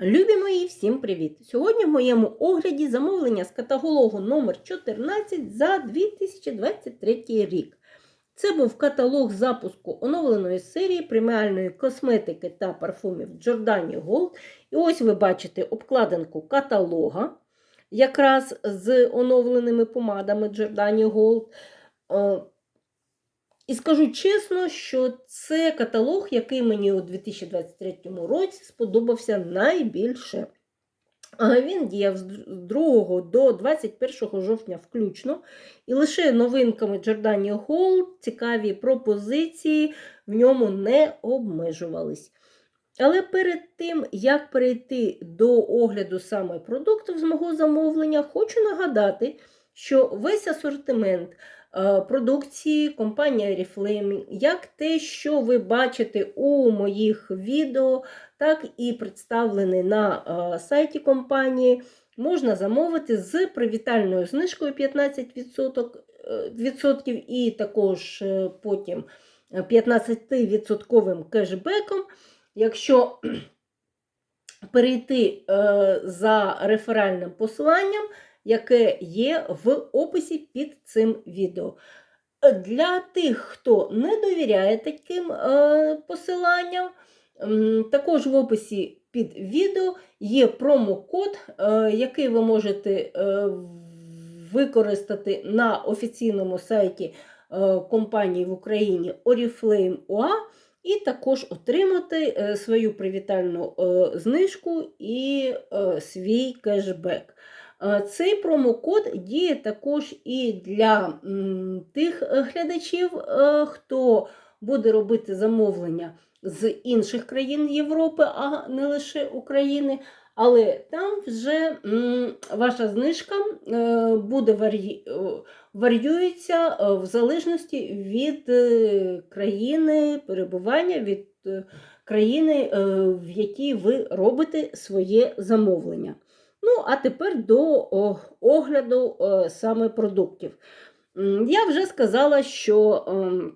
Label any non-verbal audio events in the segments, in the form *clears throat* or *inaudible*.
Любі мої, всім привіт! Сьогодні в моєму огляді замовлення з каталогу номер 14 за 2023 рік. Це був каталог запуску оновленої серії преміальної косметики та парфумів Giordani Gold. І ось ви бачите обкладинку каталога, якраз з оновленими помадами Giordani Gold. І скажу чесно, що це каталог, який мені у 2023 році сподобався найбільше. Він діяв з 2 до 21 жовтня включно. І лише новинками Giordani Gold цікаві пропозиції в ньому не обмежувались. Але перед тим, як перейти до огляду саме продуктів з мого замовлення, хочу нагадати, що весь асортимент продукції компанії Oriflame, як те, що ви бачите у моїх відео, так і представлений на е, сайті компанії, можна замовити з привітальною знижкою 15% е, відсотків і також е, потім 15% кешбеком. Якщо *clears throat* перейти е, за реферальним посиланням, яке є в описі під цим відео. Для тих, хто не довіряє таким е, посиланням, також в описі під відео є промокод, е, який ви можете е, використати на офіційному сайті компанії в Україні Oriflame UA і також отримати свою привітальну знижку і свій кешбек. Е, Цей промокод діє також і для тих глядачів, е, хто буде робити замовлення з інших країн Європи, а не лише України. Але там вже ваша знижка е, буде варі... е, варіюється е, в залежності від е, країни перебування, від е, країни, е, в якій ви робите своє замовлення. Ну, а тепер до огляду саме продуктів. Я вже сказала, що ем,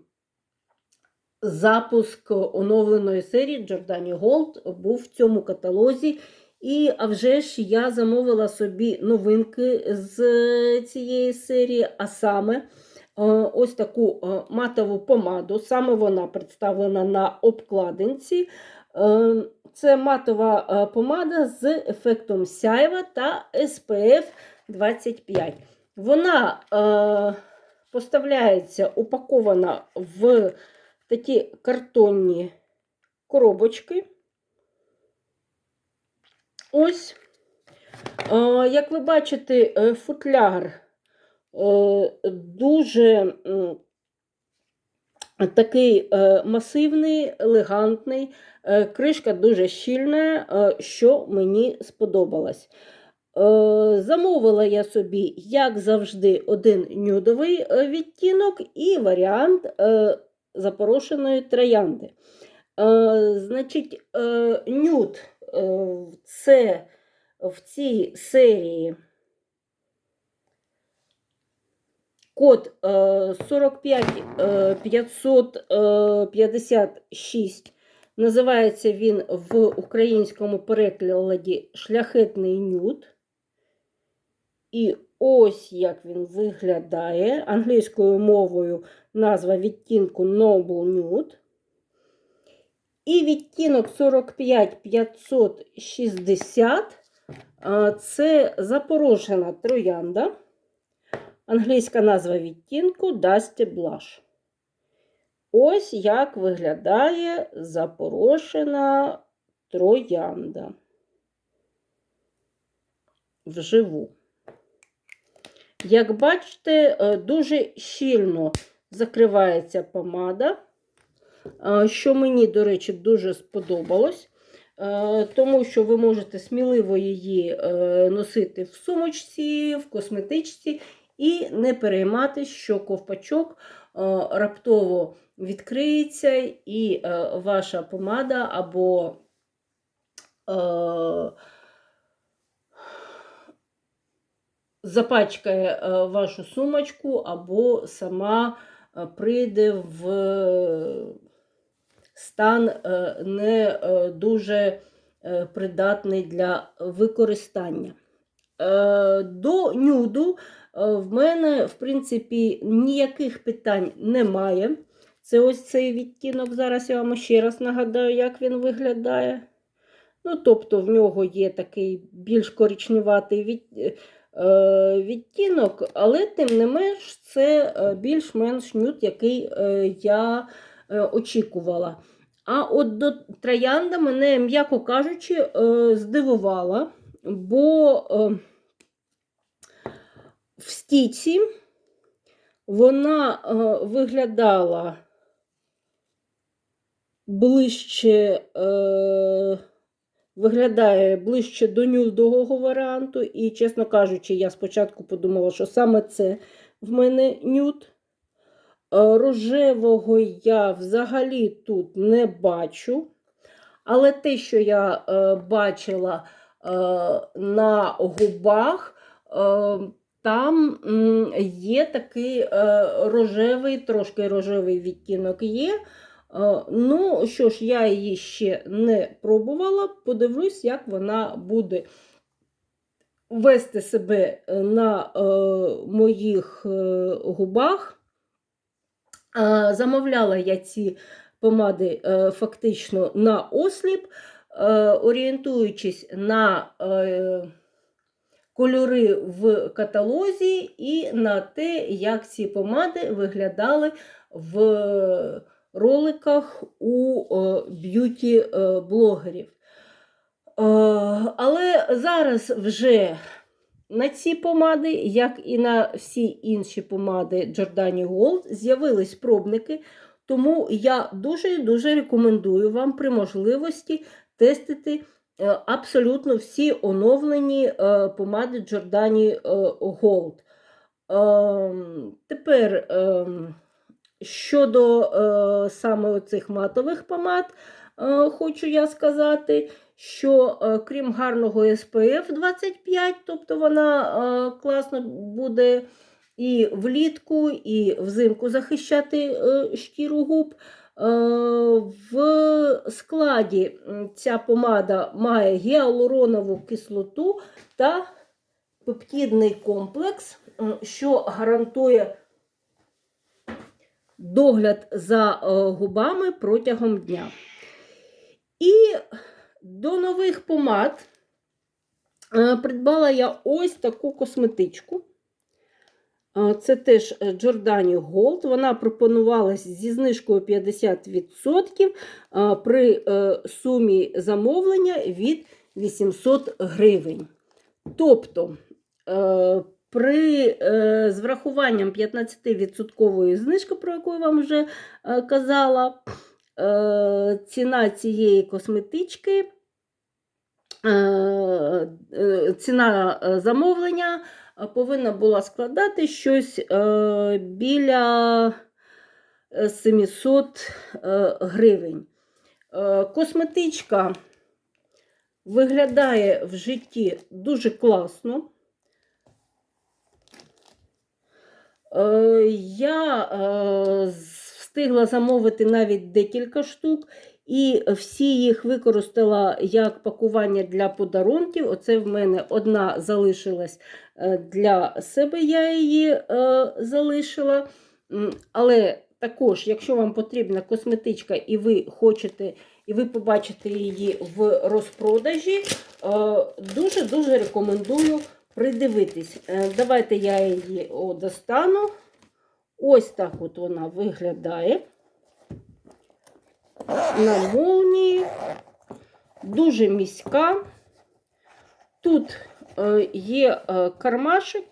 запуск оновленої серії Giordani Gold був в цьому каталозі. І а вже ж я замовила собі новинки з цієї серії, а саме е, ось таку е, матову помаду. Саме вона представлена на обкладинці. Це матова е, помада з ефектом сяйва та SPF 25. Вона е, поставляється упакована в такі картонні коробочки. Ось, е, як ви бачите, е, футляр е, дуже такий е, масивний, елегантний, е, кришка дуже щільна, е, що мені сподобалось. Замовила я собі, як завжди, один нюдовий відтінок і варіант запорошеної троянди. Значить, нюд це в цій серії код е, 45 е, 556. Називається він в українському перекладі шляхетний нюд. І ось як він виглядає. Англійською мовою назва відтінку Noble Nude. І відтінок 45560 а, це запорошена троянда. Англійська назва відтінку Dusty Blush. Ось як виглядає запорошена троянда вживу. Як бачите, е, дуже щільно закривається помада, е, що мені, до речі, дуже сподобалось, е, тому що ви можете сміливо її носити в сумочці, в косметичці і не переймати, що ковпачок раптово відкриється, і ваша помада або запачкає е, вашу сумочку, або сама е, прийде в стан е, не дуже е, придатний для використання. Е, До нюду е, в мене, в принципі, ніяких питань немає. Це ось цей відтінок. Зараз я вам ще раз нагадаю, як він виглядає. Ну, тобто, в нього є такий більш коричневатий від, е, відтінок, але тим не менш, це е, більш-менш нюд, який е, я е, очікувала. А от до троянда мене, м'яко кажучи, е, здивувала, бо е, в стіці вона е, виглядала ближче, е, виглядає ближче до нюдового варіанту. І, чесно кажучи, я спочатку подумала, що саме це в мене нюд. Е, Рожевого я взагалі тут не бачу. Але те, що я бачила на губах, там є такий е, рожевий, трошки рожевий відтінок є. Е, Ну, що ж, я її ще не пробувала, подивлюсь, як вона буде вести себе на е, моїх е, губах. Замовляла я ці помади фактично на осліп, орієнтуючись на кольори в каталозі і на те, як ці помади виглядали в роликах у е, б'юті-блогерів. Е, Але зараз вже на ці помади, як і на всі інші помади Giordani Gold, з'явились пробники, тому я дуже і дуже рекомендую вам при можливості тестити е, абсолютно всі оновлені е, помади Giordani е, Gold. Ем, Тепер ем, щодо е, саме цих матових помад, е, хочу я сказати, що е, крім гарного SPF 25, тобто вона е, класно буде і влітку, і взимку захищати е, шкіру губ. Е, В складі ця помада має гіалуронову кислоту та пептидний комплекс, що гарантує догляд за е, губами протягом дня. І до нових помад е, придбала я ось таку косметичку. Е, Це теж е, Giordani Gold. Вона пропонувалась зі знижкою 50% е, при е, сумі замовлення від 800 гривень. Тобто, е, при е, з врахуванням 15% знижки, про яку я вам вже е, казала, е, ціна цієї косметички, е, е, ціна е, замовлення е, повинна була складати щось е, біля е, 700 е, гривень. Е, Косметичка виглядає в житті дуже класно. Е, Я е, встигла замовити навіть декілька штук, і всі їх використала як пакування для подарунків. Оце в мене одна залишилась е, для себе, я її е, залишила. Але також, якщо вам потрібна косметичка, і ви хочете, і ви побачите її в розпродажі, е, дуже-дуже рекомендую придивитись. Давайте я її достану. Ось так от вона виглядає. На молнії. Дуже міська. Тут е, є е, кармашик.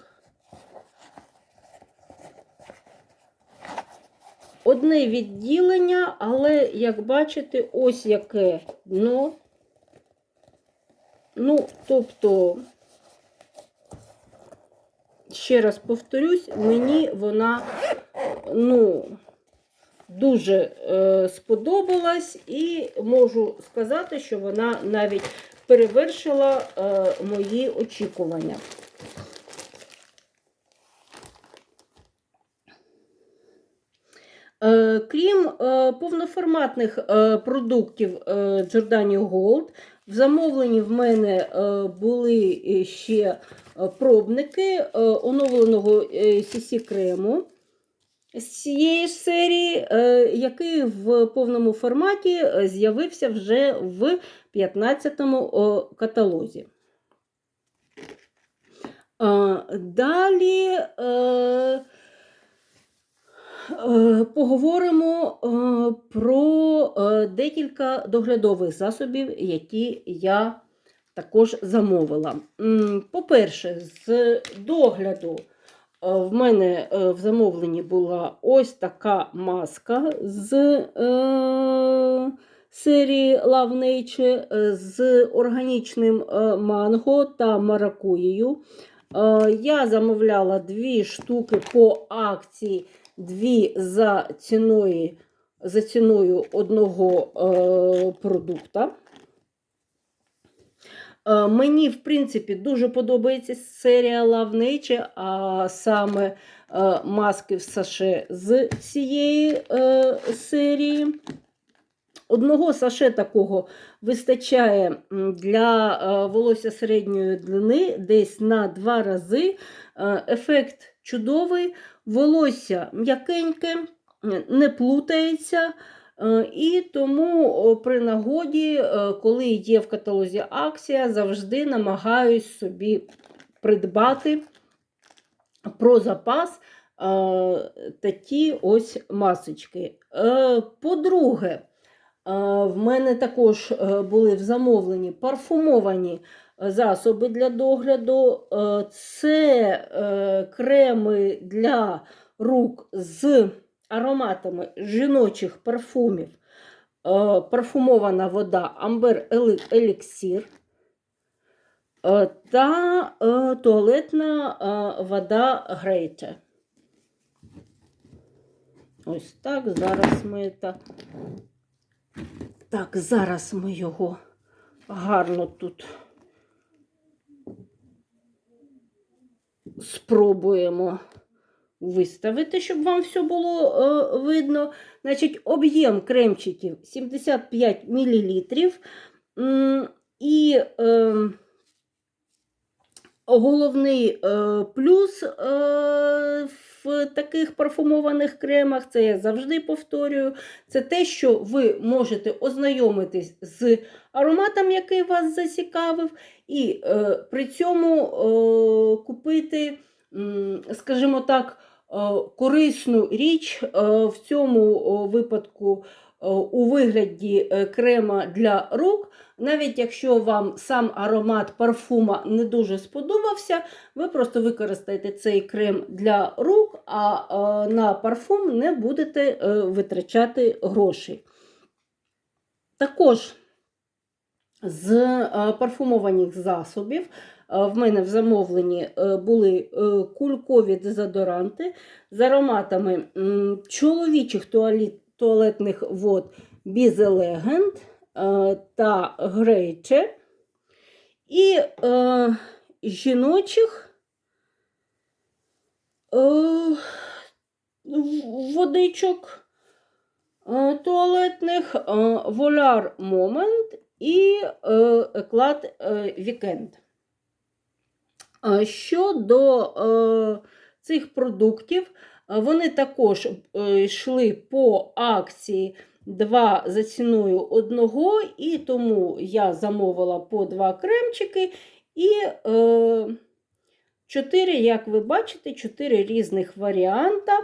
Одне відділення, але, як бачите, ось яке дно. Ну, тобто, ще раз повторюсь, мені вона, ну, дуже е, сподобалась, і можу сказати, що вона навіть перевершила е, мої очікування. Е, Крім е, повноформатних е, продуктів е, Gold, В замовленні в мене е, були ще е, пробники е, оновленого CC крему з цієї ж серії, е, який в повному форматі е, з'явився вже в 15-му каталозі. Е, Далі е, поговоримо про декілька доглядових засобів, які я також замовила. По-перше, з догляду в мене е, в замовленні була ось така маска з е, серії Love Nature е, з органічним е, манго та маракуєю. Е, Я замовляла дві штуки по акції, дві за ціною, за ціною одного е, продукта. Е, Мені, в принципі, дуже подобається серія Nature, а саме е, маски в саше з цієї е, серії. Одного саше такого вистачає для волосся середньої длини десь на два рази. Ефект чудовий, волосся м'якеньке, не плутається. Е, І тому при нагоді, е, коли є в каталозі акція, завжди намагаюсь собі придбати про запас е, такі ось масочки. По-друге, в мене також були в замовленні парфумовані засоби для догляду. Це креми для рук з ароматами жіночих парфумів. Е, Парфумована вода Амбер Еліксір та е, туалетна е, вода Грейте. Ось так. Зараз ми та... Так, зараз ми його гарно тут спробуємо виставити, щоб вам все було е, видно. Значить, об'єм кремчиків 75 мл. І е, головний е, плюс е, в таких парфумованих кремах, це я завжди повторюю, це те, що ви можете ознайомитись з ароматом, який вас зацікавив, і е, при цьому е, купити, скажімо так, е, корисну річ е, в цьому випадку е, у вигляді крема для рук. Навіть якщо вам сам аромат парфума не дуже сподобався, ви просто використаєте цей крем для рук, а на парфум не будете витрачати грошей. Також з парфумованих засобів в мене в замовленні е, були е, кулькові дезодоранти з ароматами чоловічих туалет, туалетних вод е, та Грейче і е, жіночих е, водичок е, туалетних е, Volar Moment і е, Еклад е, Вікенд. Е, Щодо е, цих продуктів, е, вони також йшли по акції 2 за ціною одного, і тому я замовила по 2 кремчики і е, 4, як ви бачите, 4 різних варіанта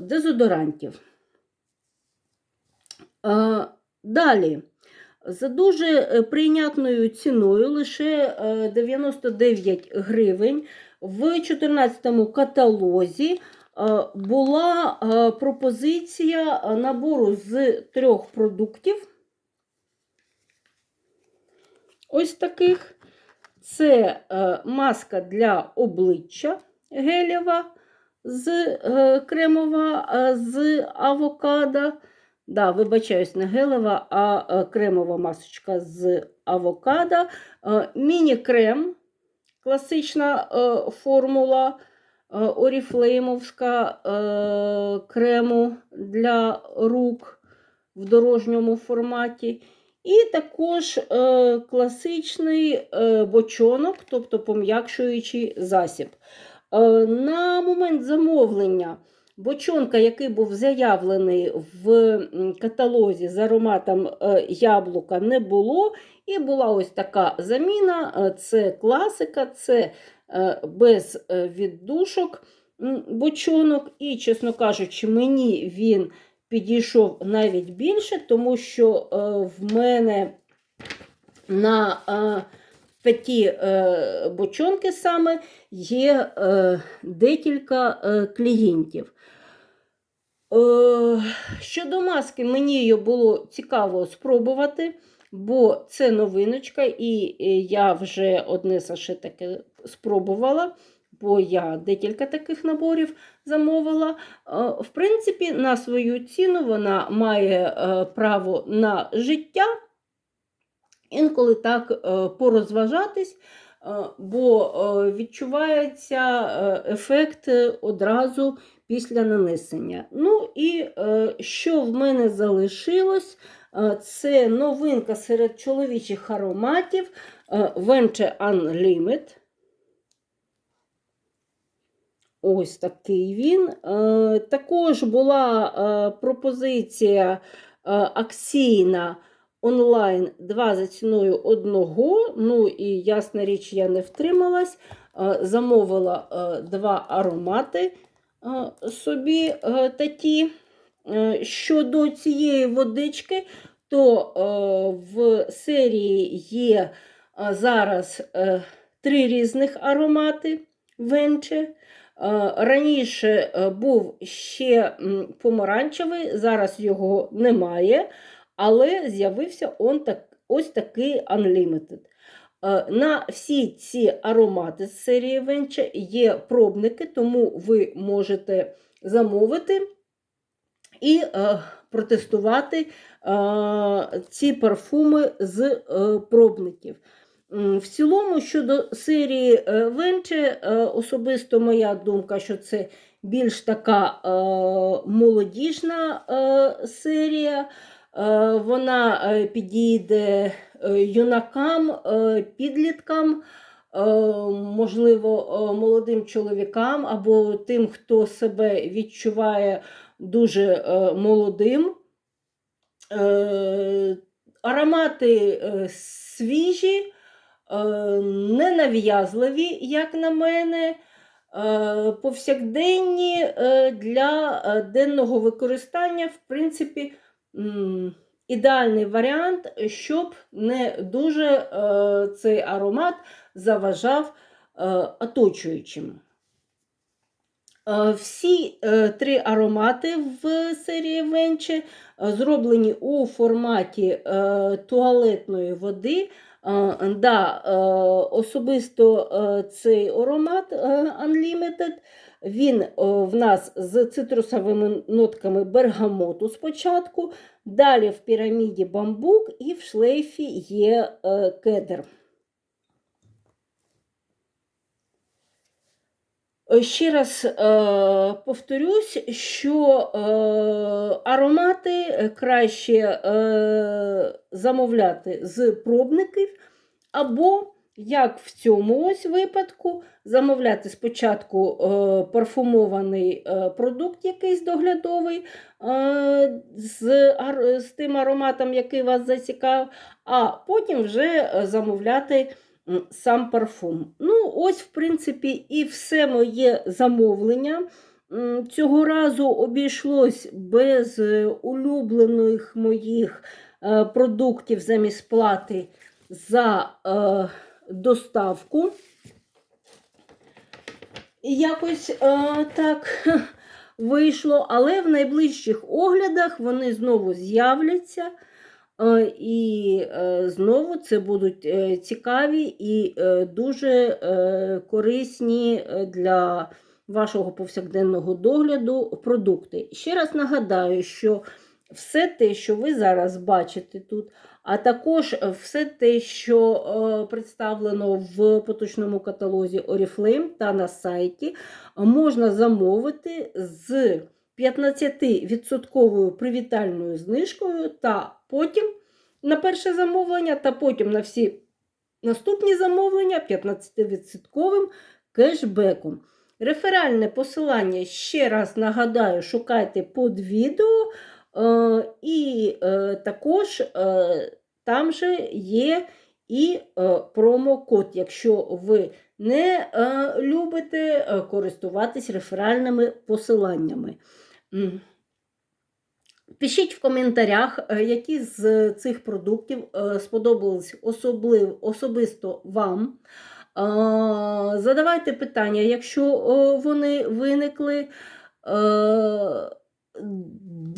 дезодорантів. Далі, за дуже е, прийнятною ціною, лише е, 99 гривень, в 14 каталозі е, була е, пропозиція е, набору з трьох продуктів. Ось таких. Це е, маска для обличчя гелєва з е, кремова е, з авокадо. Да, вибачаюсь, не гелева, а е, кремова масочка з авокадо. Е, Міні-крем, класична е, формула оріфлеймовська крему для рук в дорожньому форматі. І також класичний бочонок, тобто пом'якшуючий засіб. На момент замовлення бочонка, який був заявлений в каталозі з ароматом е, яблука, не було. І була ось така заміна: е, це класика, це е, без віддушок бочонок. І, чесно кажучи, мені він підійшов навіть більше, тому що в мене на п'яті е, бочонки саме є е, декілька е, клієнтів. Щодо маски, мені її було цікаво спробувати, бо це новиночка, і я вже одне саше таке спробувала, бо я декілька таких наборів замовила. В принципі, на свою ціну вона має право на життя. Інколи так е, порозважатись, е, бо е, відчувається ефект одразу після нанесення. Ну і що в мене залишилось, це новинка серед чоловічих ароматів Venture Unlimited. Ось такий він. Також була пропозиція акційна онлайн 2 за ціною одного. Ну і ясна річ, я не втрималась. Е, Замовила е, два аромати е, собі такі. Щодо цієї водички, то в серії є зараз три різних аромати венче. Раніше був ще помаранчевий, зараз його немає, але з'явився он так, ось такий Unlimited. Е, На всі ці аромати з серії Venture є пробники, тому ви можете замовити і е, протестувати е, ці парфуми з пробників. В цілому, щодо серії е, Venture, е, особисто моя думка, що це більш така молодіжна серія. Е, Вона е, підійде е, юнакам, підліткам, можливо, молодим чоловікам або тим, хто себе відчуває дуже молодим. Аромати свіжі, ненав'язливі, як на мене, повсякденні для денного використання, в принципі, ідеальний варіант, щоб не дуже е, цей аромат заважав е, оточуючим. Е, Всі три аромати в серії Венче зроблені у форматі туалетної води. Да, особисто цей аромат Unlimited, він в нас з цитрусовими нотками бергамоту спочатку, далі в піраміді бамбук і в шлейфі є е, кедр. Ще раз е, повторюсь, що е, аромати краще е, замовляти з пробників, або, як в цьому ось випадку, замовляти спочатку е, парфумований е, продукт, якийсь доглядовий, е, з, з тим ароматом, який вас зацікавив, а потім вже замовляти сам парфум. Ну, ось, в принципі, і все моє замовлення. Цього разу обійшлось без улюблених моїх продуктів замість плати за доставку. Якось е, так *laughs* вийшло, але в найближчих оглядах вони знову з'являться. Е, І е, знову це будуть цікаві і дуже корисні для вашого повсякденного догляду продукти. Ще раз нагадаю, що все те, що ви зараз бачите тут, а також все те, що е, представлено в поточному каталозі Oriflame та на сайті, можна замовити з 15% привітальною знижкою та потім на перше замовлення, та потім на всі наступні замовлення 15% кешбеком. Реферальне посилання, ще раз нагадаю, шукайте під відео, е, і е, також е, там же є і е, промокод, якщо ви не е, любите е, користуватись реферальними посиланнями. Пишіть в коментарях, які з цих продуктів сподобались особлив, особисто вам. Задавайте питання, якщо вони виникли.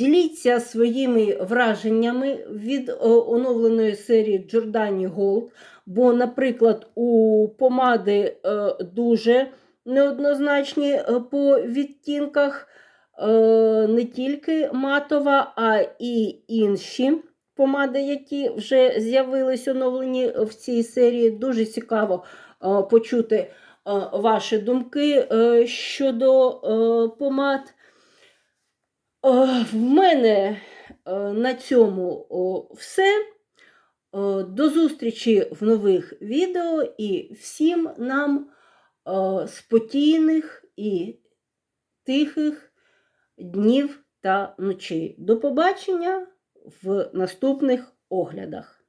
Діліться своїми враженнями від е, оновленої серії Giordani Gold, бо, наприклад, у помади е, дуже неоднозначні е, по відтінках не тільки матова, а і інші помади, які вже з'явились оновлені в цій серії. Дуже цікаво почути ваші думки щодо помад. Е, В мене е, на цьому все. Е, До зустрічі в нових відео і всім нам спокійних і тихих днів та ночей. До побачення в наступних оглядах.